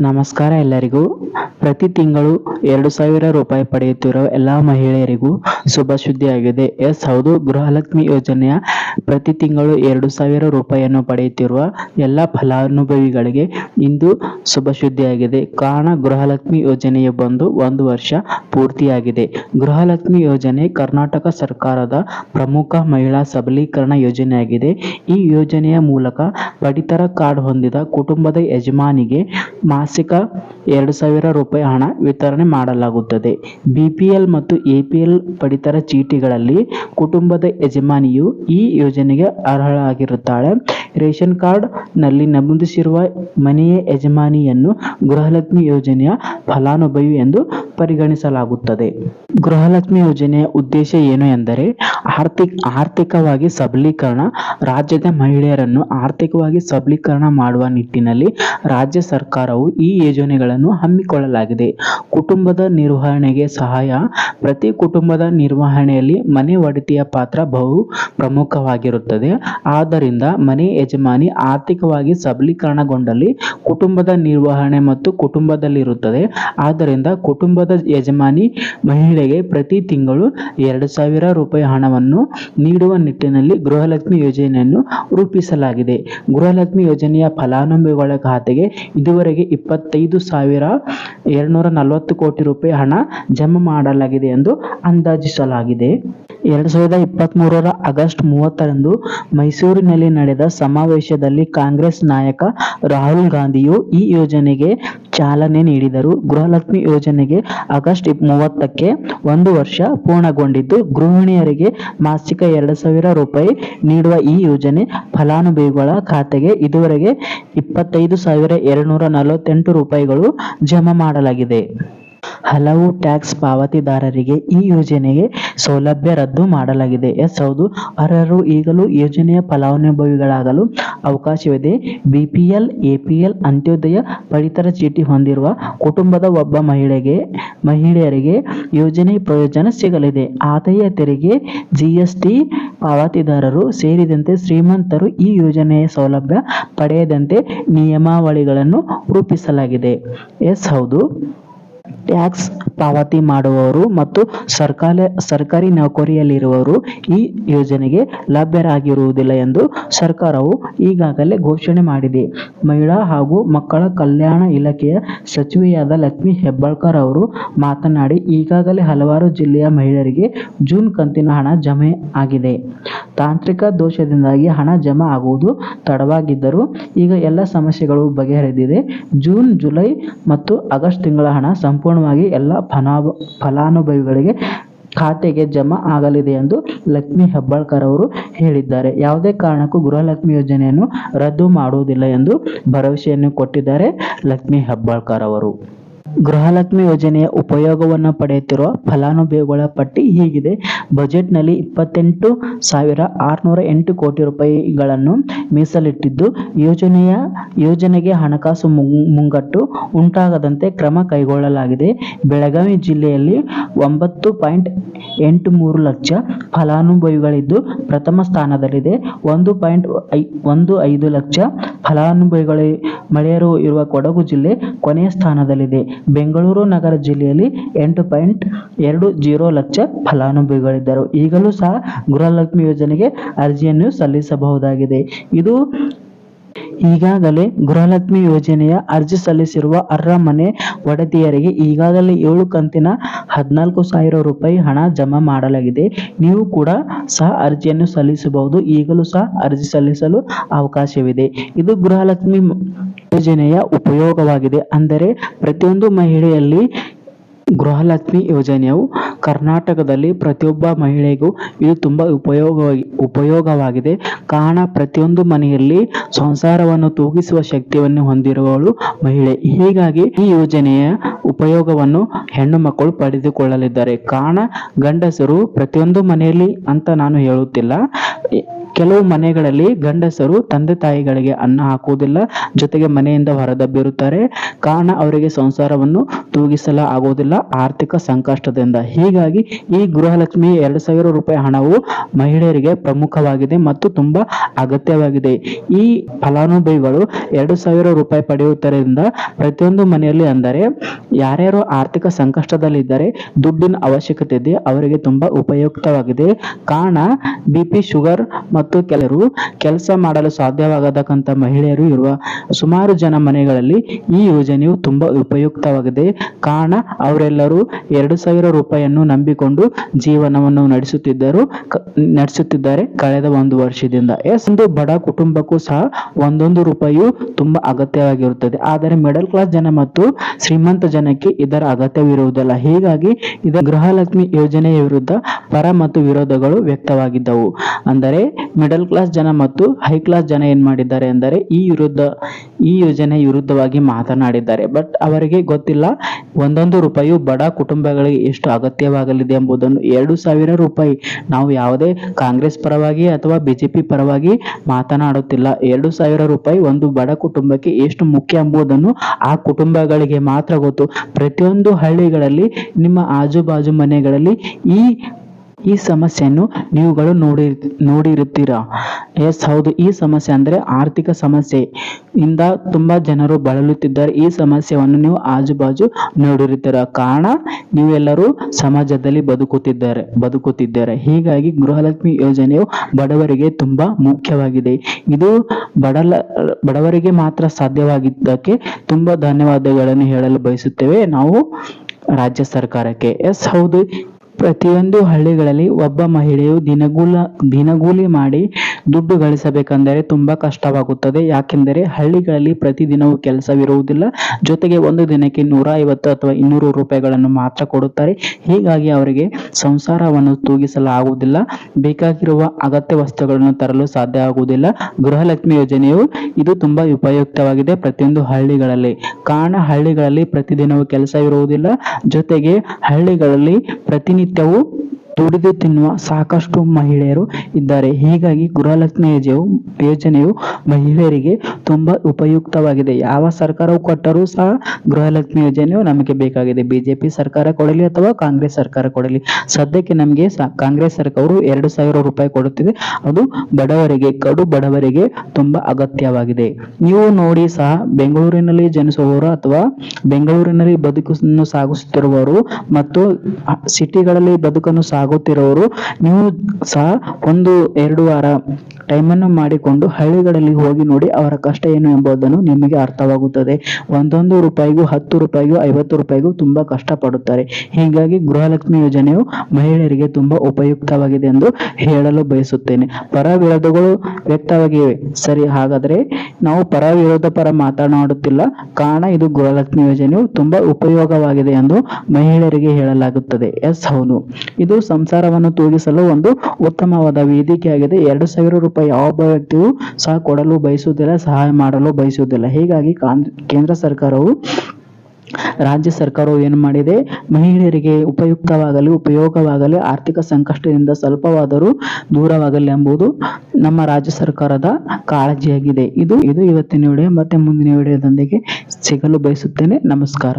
ನಮಸ್ಕಾರ ಎಲ್ಲರಿಗೂ. ಪ್ರತಿ ತಿಂಗಳು ಎರಡು ಸಾವಿರ ರೂಪಾಯಿ ಪಡೆಯುತ್ತಿರುವ ಎಲ್ಲ ಮಹಿಳೆಯರಿಗೂ ಶುಭ ಸುದ್ದಿಯಾಗಿದೆ. ಎಸ್, ಹೌದು, ಗೃಹಲಕ್ಷ್ಮಿ ಯೋಜನೆಯ ಪ್ರತಿ ತಿಂಗಳು ಎರಡು ಸಾವಿರ ರೂಪಾಯಿಯನ್ನು ಪಡೆಯುತ್ತಿರುವ ಎಲ್ಲ ಫಲಾನುಭವಿಗಳಿಗೆ ಇಂದು ಶುಭ ಸುದ್ದಿಯಾಗಿದೆ ಕಾರಣ ಗೃಹಲಕ್ಷ್ಮಿ ಯೋಜನೆಯು ಬಂದು ಒಂದು ವರ್ಷ ಪೂರ್ತಿಯಾಗಿದೆ. ಗೃಹಲಕ್ಷ್ಮಿ ಯೋಜನೆ ಕರ್ನಾಟಕ ಸರ್ಕಾರದ ಪ್ರಮುಖ ಮಹಿಳಾ ಸಬಲೀಕರಣ ಯೋಜನೆಯಾಗಿದೆ. ಈ ಯೋಜನೆಯ ಮೂಲಕ ಪಡಿತರ ಕಾರ್ಡ್ ಹೊಂದಿದ ಕುಟುಂಬದ ಯಜಮಾನಿಗೆ ಮಾಸಿಕ ಎರಡು ಸಾವಿರ ರೂಪಾಯಿ ಹಣ ವಿತರಣೆ ಮಾಡಲಾಗುತ್ತದೆ. ಬಿಪಿಎಲ್ ಮತ್ತು ಎಪಿಎಲ್ ಪಡಿತರ ಚೀಟಿಗಳಲ್ಲಿ ಕುಟುಂಬದ ಯಜಮಾನಿಯು ಈ ಯೋಜನೆಗೆ ಅರ್ಹಳಾಗಿರುತ್ತಾಳೆ. ರೇಷನ್ ಕಾರ್ಡ್ನಲ್ಲಿ ನಮೂದಿಸಿರುವ ಮನೆಯ ಯಜಮಾನಿಯನ್ನು ಗೃಹಲಕ್ಷ್ಮಿ ಯೋಜನೆಯ ಫಲಾನುಭವಿ ಎಂದು ಪರಿಗಣಿಸಲಾಗುತ್ತದೆ. ಗೃಹಲಕ್ಷ್ಮಿ ಯೋಜನೆಯ ಉದ್ದೇಶ ಏನು ಎಂದರೆ ಆರ್ಥಿಕ, ಆರ್ಥಿಕವಾಗಿ ಸಬಲೀಕರಣ, ರಾಜ್ಯದ ಮಹಿಳೆಯರನ್ನು ಆರ್ಥಿಕವಾಗಿ ಸಬಲೀಕರಣ ಮಾಡುವ ನಿಟ್ಟಿನಲ್ಲಿ ರಾಜ್ಯ ಸರ್ಕಾರವು ಈ ಯೋಜನೆಗಳನ್ನು ಹಮ್ಮಿಕೊಳ್ಳಲಾಗಿದೆ. ಕುಟುಂಬದ ನಿರ್ವಹಣೆಗೆ ಸಹಾಯ, ಪ್ರತಿ ಕುಟುಂಬದ ನಿರ್ವಹಣೆಯಲ್ಲಿ ಮನೆ ಒಡತಿಯ ಪಾತ್ರ ಬಹು ಪ್ರಮುಖವಾಗಿರುತ್ತದೆ. ಆದ್ದರಿಂದ ಮನೆ ಯಜಮಾನಿ ಆರ್ಥಿಕವಾಗಿ ಸಬಲೀಕರಣಗೊಂಡಲ್ಲಿ ಕುಟುಂಬದ ನಿರ್ವಹಣೆ ಮತ್ತು ಕುಟುಂಬದಲ್ಲಿರುತ್ತದೆ. ಆದ್ದರಿಂದ ಕುಟುಂಬದ ಯಜಮಾನಿ ಪ್ರತಿ ತಿಂಗಳು ಎರಡು ಸಾವಿರ ರೂಪಾಯಿ ಹಣವನ್ನು ನೀಡುವ ನಿಟ್ಟಿನಲ್ಲಿ ಗೃಹಲಕ್ಷ್ಮಿ ಯೋಜನೆಯನ್ನು ರೂಪಿಸಲಾಗಿದೆ. ಗೃಹಲಕ್ಷ್ಮಿ ಯೋಜನೆಯ ಫಲಾನುಭವಿಗಳ ಖಾತೆಗೆ ಇದುವರೆಗೆ ಇಪ್ಪತ್ತೈದು ಸಾವಿರ ಏಳ್ನೂರ ನಲವತ್ತು ಕೋಟಿ ರೂಪಾಯಿ ಹಣ ಜಮಾ ಮಾಡಲಾಗಿದೆ ಎಂದು ಅಂದಾಜಿಸಲಾಗಿದೆ. ಎರಡು ಸಾವಿರದ ಇಪ್ಪತ್ತ್ಮೂರರ ಆಗಸ್ಟ್ ಮೂವತ್ತರಂದು ಮೈಸೂರಿನಲ್ಲಿ ನಡೆದ ಸಮಾವೇಶದಲ್ಲಿ ಕಾಂಗ್ರೆಸ್ ನಾಯಕ ರಾಹುಲ್ ಗಾಂಧಿಯು ಈ ಯೋಜನೆಗೆ ಚಾಲನೆ ನೀಡಿದರು. ಗೃಹಲಕ್ಷ್ಮಿ ಯೋಜನೆಗೆ ಆಗಸ್ಟ್ ಮೂವತ್ತಕ್ಕೆ ಒಂದು ವರ್ಷ ಪೂರ್ಣಗೊಂಡಿದ್ದು. ಗೃಹಿಣಿಯರಿಗೆ ಮಾಸಿಕ ಎರಡು ಸಾವಿರ ರೂಪಾಯಿ ನೀಡುವ ಈ ಯೋಜನೆ ಫಲಾನುಭವಿಗಳ ಖಾತೆಗೆ ಇದುವರೆಗೆ ಇಪ್ಪತ್ತೈದು ಸಾವಿರ ಎರಡುನೂರ ನಲವತ್ತೆಂಟು ರೂಪಾಯಿಗಳು ಜಮಾ ಮಾಡಲಾಗಿದೆ. ಹಲವು ಟ್ಯಾಕ್ಸ್ ಪಾವತಿದಾರರಿಗೆ ಈ ಯೋಜನೆಗೆ ಸೌಲಭ್ಯ ರದ್ದು ಮಾಡಲಾಗಿದೆ. ಎಸ್ ಹೌದು. ಅರ್ಹರು ಈಗಲೂ ಯೋಜನೆಯ ಫಲಾನುಭವಿಗಳಾಗಲು ಅವಕಾಶವಿದೆ. ಬಿಪಿಎಲ್, ಎಪಿಎಲ್ ಅಂತ್ಯೋದಯ ಪಡಿತರ ಚೀಟಿ ಹೊಂದಿರುವ ಕುಟುಂಬದ ಒಬ್ಬ ಮಹಿಳೆಗೆ, ಮಹಿಳೆಯರಿಗೆ ಯೋಜನೆ ಪ್ರಯೋಜನ ಸಿಗಲಿದೆ. ಆದಾಯ ತೆರಿಗೆ ಜಿಎಸ್ಟಿ ಪಾವತಿದಾರರು ಸೇರಿದಂತೆ ಶ್ರೀಮಂತರು ಈ ಯೋಜನೆಯ ಸೌಲಭ್ಯ ಪಡೆಯದಂತೆ ನಿಯಮಾವಳಿಗಳನ್ನು ರೂಪಿಸಲಾಗಿದೆ. ಎಸ್ ಹೌದು. ಟ್ಯಾಕ್ಸ್ ಪಾವತಿ ಮಾಡುವವರು ಮತ್ತು ಸರ್ಕಾರ ಸರ್ಕಾರಿ ನೌಕರಿಯಲ್ಲಿರುವವರು ಈ ಯೋಜನೆಗೆ ಲಭ್ಯರಾಗಿರುವುದಿಲ್ಲ ಎಂದು ಸರ್ಕಾರವು ಈಗಾಗಲೇ ಘೋಷಣೆ ಮಾಡಿದೆ. ಮಹಿಳಾ ಹಾಗೂ ಮಕ್ಕಳ ಕಲ್ಯಾಣ ಇಲಾಖೆಯ ಸಚಿವೆಯಾದ ಲಕ್ಷ್ಮಿ ಹೆಬ್ಬಾಳ್ಕರ್ ಅವರು ಮಾತನಾಡಿ, ಈಗಾಗಲೇ ಹಲವಾರು ಜಿಲ್ಲೆಯ ಮಹಿಳೆಯರಿಗೆ ಜೂನ್ ಕಂತಿನ ಹಣ ಜಮೆ ಆಗಿದೆ. ತಾಂತ್ರಿಕ ದೋಷದಿಂದಾಗಿ ಹಣ ಜಮಾ ಆಗುವುದು ತಡವಾಗಿದ್ದರೂ ಈಗ ಎಲ್ಲ ಸಮಸ್ಯೆಗಳು ಬಗೆಹರಿದಿದೆ. ಜೂನ್, ಜುಲೈ ಮತ್ತು ಆಗಸ್ಟ್ ತಿಂಗಳ ಹಣ ಸಂಪೂರ್ಣವಾಗಿ ಎಲ್ಲ ಫಲಾನು ಫಲಾನುಭವಿಗಳಿಗೆ ಖಾತೆಗೆ ಜಮಾ ಆಗಲಿದೆ ಎಂದು ಲಕ್ಷ್ಮಿ ಹೆಬ್ಬಾಳ್ಕರ್ ಅವರು ಹೇಳಿದ್ದಾರೆ. ಯಾವುದೇ ಕಾರಣಕ್ಕೂ ಗೃಹಲಕ್ಷ್ಮಿ ಯೋಜನೆಯನ್ನು ರದ್ದು ಮಾಡುವುದಿಲ್ಲ ಎಂದು ಭರವಸೆಯನ್ನು ಕೊಟ್ಟಿದ್ದಾರೆ ಲಕ್ಷ್ಮಿ ಹೆಬ್ಬಾಳ್ಕರ್ ಅವರು. ಗೃಹಲಕ್ಷ್ಮಿ ಯೋಜನೆಯ ಉಪಯೋಗವನ್ನು ಪಡೆಯುತ್ತಿರುವ ಫಲಾನುಭವಿಗಳ ಪಟ್ಟಿ ಹೀಗಿದೆ. ಬಜೆಟ್ನಲ್ಲಿ ಇಪ್ಪತ್ತೆಂಟು ಸಾವಿರ ಆರುನೂರ ಎಂಟು ಕೋಟಿ ರೂಪಾಯಿಗಳನ್ನು ಮೀಸಲಿಟ್ಟಿದ್ದು, ಯೋಜನೆಯ, ಯೋಜನೆಗೆ ಹಣಕಾಸು ಮುಂಗಟ್ಟು ಉಂಟಾಗದಂತೆ ಕ್ರಮ ಕೈಗೊಳ್ಳಲಾಗಿದೆ. ಬೆಳಗಾವಿ ಜಿಲ್ಲೆಯಲ್ಲಿ ಒಂಬತ್ತು ಪಾಯಿಂಟ್ ಎಂಟು ಮೂರು ಲಕ್ಷ ಫಲಾನುಭವಿಗಳಿದ್ದು ಪ್ರಥಮ ಸ್ಥಾನದಲ್ಲಿದೆ. ಒಂದು ಪಾಯಿಂಟ್ ಒಂದು ಐದು ಲಕ್ಷ ಫಲಾನುಭವಿಗಳು ಮಳೆಯರು ಇರುವ ಕೊಡಗು ಜಿಲ್ಲೆ ಕೊನೆಯ ಸ್ಥಾನದಲ್ಲಿದೆ. ಬೆಂಗಳೂರು ನಗರ ಜಿಲ್ಲೆಯಲ್ಲಿ ಎಂಟು ಪಾಯಿಂಟ್ ಎರಡು ಜೀರೋ ಲಕ್ಷ ಫಲಾನುಭವಿಗಳಿದ್ದರು. ಈಗಲೂ ಸಹ ಗೃಹಲಕ್ಷ್ಮಿ ಯೋಜನೆಗೆ ಅರ್ಜಿಯನ್ನು ಸಲ್ಲಿಸಬಹುದಾಗಿದೆ. ಇದು ಈಗಾಗಲೇ ಗೃಹಲಕ್ಷ್ಮಿ ಯೋಜನೆಯ ಅರ್ಜಿ ಸಲ್ಲಿಸಿರುವ ಅರ್ಹ ಮನೆ ಒಡತಿಯರಿಗೆ ಈಗಾಗಲೇ ಏಳು ಕಂತಿನ ಹದಿನಾಲ್ಕು ಸಾವಿರ ರೂಪಾಯಿ ಹಣ ಜಮಾ ಮಾಡಲಾಗಿದೆ. ನೀವು ಕೂಡ ಸಹ ಅರ್ಜಿಯನ್ನು ಸಲ್ಲಿಸಬಹುದು. ಈಗಲೂ ಸಹ ಅರ್ಜಿ ಸಲ್ಲಿಸಲು ಅವಕಾಶವಿದೆ. ಇದು ಗೃಹಲಕ್ಷ್ಮಿ ಯೋಜನೆಯ ಉಪಯೋಗವಾಗಿದೆ. ಅಂದರೆ ಪ್ರತಿಯೊಂದು ಮಹಿಳೆಯಲ್ಲಿ ಗೃಹಲಕ್ಷ್ಮಿ ಯೋಜನೆಯು ಕರ್ನಾಟಕದಲ್ಲಿ ಪ್ರತಿಯೊಬ್ಬ ಮಹಿಳೆಗೂ ಇದು ತುಂಬ ಉಪಯೋಗವಾಗಿ, ಉಪಯೋಗವಾಗಿದೆ. ಕಾರಣ ಪ್ರತಿಯೊಂದು ಮನೆಯಲ್ಲಿ ಸಂಸಾರವನ್ನು ತೂಗಿಸುವ ಶಕ್ತಿಯನ್ನು ಹೊಂದಿರುವವಳು ಮಹಿಳೆ. ಹೀಗಾಗಿ ಈ ಯೋಜನೆಯ ಉಪಯೋಗವನ್ನು ಹೆಣ್ಣು ಮಕ್ಕಳು ಪಡೆದುಕೊಳ್ಳಲಿದ್ದಾರೆ. ಕಾರಣ ಗಂಡಸರು ಪ್ರತಿಯೊಂದು ಮನೆಯಲ್ಲಿ ಅಂತ ನಾನು ಹೇಳುತ್ತಿಲ್ಲ. ಕೆಲವು ಮನೆಗಳಲ್ಲಿ ಗಂಡಸರು ತಂದೆ ತಾಯಿಗಳಿಗೆ ಅನ್ನ ಹಾಕುವುದಿಲ್ಲ, ಜೊತೆಗೆ ಮನೆಯಿಂದ ಹೊರದಬ್ಬಿರುತ್ತಾರೆ. ಕಾರಣ ಅವರಿಗೆ ಸಂಸಾರವನ್ನು ತೂಗಿಸಲ ಆಗುವುದಿಲ್ಲ ಆರ್ಥಿಕ ಸಂಕಷ್ಟದಿಂದ. ಹೀಗಾಗಿ ಈ ಗೃಹಲಕ್ಷ್ಮಿ ಎರಡು ಸಾವಿರ ರೂಪಾಯಿ ಹಣವು ಮಹಿಳೆಯರಿಗೆ ಪ್ರಮುಖವಾಗಿದೆ ಮತ್ತು ತುಂಬಾ ಅಗತ್ಯವಾಗಿದೆ. ಈ ಫಲಾನುಭವಿಗಳು ಎರಡು ಸಾವಿರ ರೂಪಾಯಿ ಪಡೆಯುವುದರಿಂದ ಪ್ರತಿಯೊಂದು ಮನೆಯಲ್ಲಿ ಅಂದರೆ ಯಾರ್ಯಾರು ಆರ್ಥಿಕ ಸಂಕಷ್ಟದಲ್ಲಿದ್ದರೆ ದುಡ್ಡಿನ ಅವಶ್ಯಕತೆ ಇದೆ, ಅವರಿಗೆ ತುಂಬಾ ಉಪಯುಕ್ತವಾಗಿದೆ. ಕಾರಣ ಬಿ ಪಿ ಶುಗರ್ ಕೆಲವರು ಕೆಲಸ ಮಾಡಲು ಸಾಧ್ಯವಾಗತಕ್ಕಂಥ ಮಹಿಳೆಯರು ಇರುವ ಸುಮಾರು ಜನ ಮನೆಗಳಲ್ಲಿ ಈ ಯೋಜನೆಯು ತುಂಬಾ ಉಪಯುಕ್ತವಾಗಿದೆ. ಕಾರಣ ಅವರೆಲ್ಲರೂ ಎರಡು ಸಾವಿರ ರೂಪಾಯಿಯನ್ನು ನಂಬಿಕೊಂಡು ಜೀವನವನ್ನು ನಡೆಸುತ್ತಿದ್ದರು ನಡೆಸುತ್ತಿದ್ದಾರೆ ಕಳೆದ ಒಂದು ವರ್ಷದಿಂದ. ಎಸ್ ಒಂದು ಬಡ ಕುಟುಂಬಕ್ಕೂ ಸಹ ಒಂದೊಂದು ರೂಪಾಯಿಯು ತುಂಬಾ ಅಗತ್ಯವಾಗಿರುತ್ತದೆ. ಆದರೆ ಮಿಡಲ್ ಕ್ಲಾಸ್ ಜನ ಮತ್ತು ಶ್ರೀಮಂತ ಜನಕ್ಕೆ ಇದರ ಅಗತ್ಯವಿರುವುದಿಲ್ಲ. ಹೀಗಾಗಿ ಇದು ಗೃಹಲಕ್ಷ್ಮಿ ಯೋಜನೆಯ ವಿರುದ್ಧ ಪರ ಮತ್ತು ವಿರೋಧಗಳು ವ್ಯಕ್ತವಾಗಿದ್ದವು. ಅಂದರೆ ಮಿಡಲ್ ಕ್ಲಾಸ್ ಜನ ಮತ್ತು ಹೈ ಕ್ಲಾಸ್ ಜನ ಏನ್ ಮಾಡಿದ್ದಾರೆ ಅಂದರೆ ಈ ವಿರುದ್ಧ, ಈ ಯೋಜನೆ ವಿರುದ್ಧವಾಗಿ ಮಾತನಾಡಿದ್ದಾರೆ. ಬಟ್ ಅವರಿಗೆ ಗೊತ್ತಿಲ್ಲ, ಒಂದೊಂದು ರೂಪಾಯಿಯು ಬಡ ಕುಟುಂಬಗಳಿಗೆ ಎಷ್ಟು ಅಗತ್ಯವಾಗಲಿದೆ ಎಂಬುದನ್ನು. ಎರಡು ಸಾವಿರ ರೂಪಾಯಿ ನಾವು ಯಾವುದೇ ಕಾಂಗ್ರೆಸ್ ಪರವಾಗಿ ಅಥವಾ ಬಿಜೆಪಿ ಪರವಾಗಿ ಮಾತನಾಡುತ್ತಿಲ್ಲ. ಎರಡು ಸಾವಿರ ರೂಪಾಯಿ ಒಂದು ಬಡ ಕುಟುಂಬಕ್ಕೆ ಎಷ್ಟು ಮುಖ್ಯ ಎಂಬುದನ್ನು ಆ ಕುಟುಂಬಗಳಿಗೆ ಮಾತ್ರ ಗೊತ್ತು. ಪ್ರತಿಯೊಂದು ಹಳ್ಳಿಗಳಲ್ಲಿ, ನಿಮ್ಮ ಆಜು ಬಾಜು ಮನೆಗಳಲ್ಲಿ ಈ ಈ ಸಮಸ್ಯೆಯನ್ನು ನೀವುಗಳು ನೋಡಿ, ನೋಡಿರುತ್ತೀರಾ? ಎಸ್, ಹೌದು. ಈ ಸಮಸ್ಯೆ ಅಂದ್ರೆ ಆರ್ಥಿಕ ಸಮಸ್ಯೆ. ಇಂದ ತುಂಬಾ ಜನರು ಬಳಲುತ್ತಿದ್ದಾರೆ. ಈ ಸಮಸ್ಯೆಯನ್ನು ನೀವು ಆಜುಬಾಜು ನೋಡಿರುತ್ತೀರ? ಕಾರಣ, ನೀವೆಲ್ಲರೂ ಸಮಾಜದಲ್ಲಿ ಬದುಕುತ್ತಿದ್ದಾರೆ ಬದುಕುತ್ತಿದ್ದಾರೆ. ಹೀಗಾಗಿ ಗೃಹಲಕ್ಷ್ಮಿ ಯೋಜನೆಯು ಬಡವರಿಗೆ ತುಂಬಾ ಮುಖ್ಯವಾಗಿದೆ. ಇದು ಬಡಲ, ಬಡವರಿಗೆ ಮಾತ್ರ ಸಾಧ್ಯವಾಗಿದ್ದಕ್ಕೆ ತುಂಬಾ ಧನ್ಯವಾದಗಳನ್ನು ಹೇಳಲು ಬಯಸುತ್ತೇವೆ ನಾವು ರಾಜ್ಯ ಸರ್ಕಾರಕ್ಕೆ. ಎಸ್, ಹೌದು. ಪ್ರತಿಯೊಂದು ಹಳ್ಳಿಗಳಲ್ಲಿ ಒಬ್ಬ ಮಹಿಳೆಯು ದಿನಗೂಲ, ದಿನಗೂಲಿ ಮಾಡಿ ದುಡ್ಡು ಗಳಿಸಬೇಕೆಂದರೆ ತುಂಬಾ ಕಷ್ಟವಾಗುತ್ತದೆ. ಯಾಕೆಂದರೆ ಹಳ್ಳಿಗಳಲ್ಲಿ ಪ್ರತಿದಿನವೂ ಕೆಲಸವಿರುವುದಿಲ್ಲ. ಜೊತೆಗೆ ಒಂದು ದಿನಕ್ಕೆ ನೂರ ಐವತ್ತು ಅಥವಾ ಇನ್ನೂರು ರೂಪಾಯಿಗಳನ್ನು ಮಾತ್ರ ಕೊಡುತ್ತಾರೆ. ಹೀಗಾಗಿ ಅವರಿಗೆ ಸಂಸಾರವನ್ನು ತೂಗಿಸಲಾಗುವುದಿಲ್ಲ. ಬೇಕಾಗಿರುವ ಅಗತ್ಯ ವಸ್ತುಗಳನ್ನು ತರಲು ಸಾಧ್ಯ ಆಗುವುದಿಲ್ಲ. ಗೃಹಲಕ್ಷ್ಮಿ ಯೋಜನೆಯು ಇದು ತುಂಬಾ ಉಪಯುಕ್ತವಾಗಿದೆ ಪ್ರತಿಯೊಂದು ಹಳ್ಳಿಗಳಲ್ಲಿ. ಕಾರಣ ಹಳ್ಳಿಗಳಲ್ಲಿ ಪ್ರತಿದಿನವೂ ಕೆಲಸವಿರುವುದಿಲ್ಲ. ಜೊತೆಗೆ ಹಳ್ಳಿಗಳಲ್ಲಿ trú ದುಡಿದು ತಿನ್ನುವ ಸಾಕಷ್ಟು ಮಹಿಳೆಯರು ಇದ್ದಾರೆ. ಹೀಗಾಗಿ ಗೃಹಲಕ್ಷ್ಮಿ ಯೋಜನೆಯು ಯೋಜನೆಯು ಮಹಿಳೆಯರಿಗೆ ತುಂಬಾ ಉಪಯುಕ್ತವಾಗಿದೆ. ಯಾವ ಸರ್ಕಾರವು ಕೊಟ್ಟರೂ ಸಹ ಗೃಹಲಕ್ಷ್ಮಿ ಯೋಜನೆಯು ನಮಗೆ ಬೇಕಾಗಿದೆ. ಬಿಜೆಪಿ ಸರ್ಕಾರ ಕೊಡಲಿ ಅಥವಾ ಕಾಂಗ್ರೆಸ್ ಸರ್ಕಾರ ಕೊಡಲಿ, ಸದ್ಯಕ್ಕೆ ನಮಗೆ ಕಾಂಗ್ರೆಸ್ ಸರ್ಕಾರವು ಎರಡು ಸಾವಿರ ರೂಪಾಯಿ ಕೊಡುತ್ತಿದೆ. ಅದು ಬಡವರಿಗೆ, ಕಡು ಬಡವರಿಗೆ ತುಂಬಾ ಅಗತ್ಯವಾಗಿದೆ. ನೀವು ನೋಡಿ ಸಹ, ಬೆಂಗಳೂರಿನಲ್ಲಿ ಜನಿಸುವವರು ಅಥವಾ ಬೆಂಗಳೂರಿನಲ್ಲಿ ಬದುಕನ್ನು ಸಾಗಿಸುತ್ತಿರುವವರು ಮತ್ತು ಸಿಟಿಗಳಲ್ಲಿ ಬದುಕನ್ನು ಸಾಗುತ್ತಿರುವವರು ನೀವು ಸಹ ಒಂದು ಎರಡು ವಾರ ಟೈಮನ್ನು ಮಾಡಿಕೊಂಡು ಹಳ್ಳಿಗಳಲ್ಲಿ ಹೋಗಿ ನೋಡಿ ಅವರ ಕಷ್ಟ ಏನು ಎಂಬುದನ್ನು ನಿಮಗೆ ಅರ್ಥವಾಗುತ್ತದೆ. ಒಂದೊಂದು ರೂಪಾಯಿಗೂ ಹತ್ತು ರೂಪಾಯಿಗೂ ಐವತ್ತು ರೂಪಾಯಿಗೂ ತುಂಬಾ ಕಷ್ಟಪಡುತ್ತಾರೆ. ಹೀಗಾಗಿ ಗೃಹಲಕ್ಷ್ಮಿ ಯೋಜನೆಯು ಮಹಿಳೆಯರಿಗೆ ತುಂಬಾ ಉಪಯುಕ್ತವಾಗಿದೆ ಎಂದು ಹೇಳಲು ಬಯಸುತ್ತೇನೆ. ಪರ ವಿರೋಧಗಳು ವ್ಯಕ್ತವಾಗಿವೆ. ಸರಿ, ಹಾಗಾದರೆ ನಾವು ಪರ ವಿರೋಧ ಪರ ಮಾತನಾಡುತ್ತಿಲ್ಲ. ಕಾರಣ ಇದು ಗೃಹಲಕ್ಷ್ಮಿ ಯೋಜನೆಯು ತುಂಬಾ ಉಪಯೋಗವಾಗಿದೆ ಎಂದು ಮಹಿಳೆಯರಿಗೆ ಹೇಳಲಾಗುತ್ತದೆ. ಎಸ್, ಹೌದು. ಇದು ಸಂಸಾರವನ್ನು ತೂಗಿಸಲು ಒಂದು ಉತ್ತಮವಾದ ವೇದಿಕೆಯಾಗಿದೆ. ಎರಡು ಸಾವಿರ ರೂಪಾಯಿ ಯಾವೊಬ್ಬ ವ್ಯಕ್ತಿಯು ಸಹ ಕೊಡಲು ಬಯಸುವುದಿಲ್ಲ, ಸಹಾಯ ಮಾಡಲು ಬಯಸುವುದಿಲ್ಲ. ಹೀಗಾಗಿ ಕಾಂದ್- ಕೇಂದ್ರ ಸರ್ಕಾರವು, ರಾಜ್ಯ ಸರ್ಕಾರವು ಏನು ಮಾಡಿದೆ? ಮಹಿಳೆಯರಿಗೆ ಉಪಯುಕ್ತವಾಗಲಿ, ಉಪಯೋಗವಾಗಲಿ, ಆರ್ಥಿಕ ಸಂಕಷ್ಟದಿಂದ ಸ್ವಲ್ಪವಾದರೂ ದೂರವಾಗಲಿ ಎಂಬುದು ನಮ್ಮ ರಾಜ್ಯ ಸರ್ಕಾರದ ಕಾಳಜಿಯಾಗಿದೆ. ಇದು ಇದು ಇವತ್ತಿನ ವಿಡಿಯೋ. ಮತ್ತೆ ಮುಂದಿನ ವಿಡಿಯೋದೊಂದಿಗೆ ಸಿಗಲು ಬಯಸುತ್ತೇನೆ. ನಮಸ್ಕಾರ.